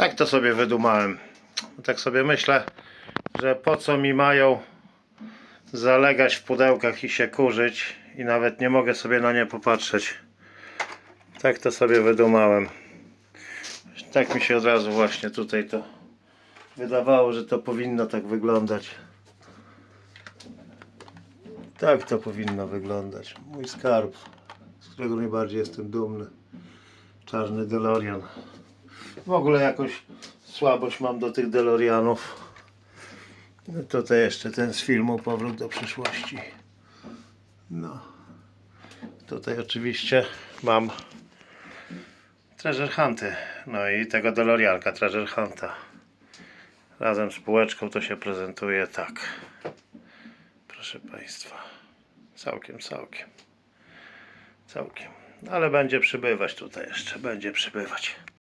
Tak to sobie wydumałem. Tak sobie myślę, że po co mi mają zalegać w pudełkach i się kurzyć i nawet nie mogę sobie na nie popatrzeć. Tak to sobie wydumałem. Tak mi się od razu właśnie tutaj to wydawało, że to powinno tak wyglądać. Tak to powinno wyglądać. Mój skarb, z którego najbardziej jestem dumny. Czarny DeLorean. W ogóle jakoś słabość mam do tych DeLoreanów. No tutaj jeszcze ten z filmu Powrót do przyszłości. No. Tutaj oczywiście mam Treasure Hunty. No i tego DeLoreanka Treasure Hunta. Razem z półeczką to się prezentuje tak. Proszę Państwa. Całkiem, całkiem. Całkiem. Ale będzie przybywać tutaj jeszcze. Będzie przybywać.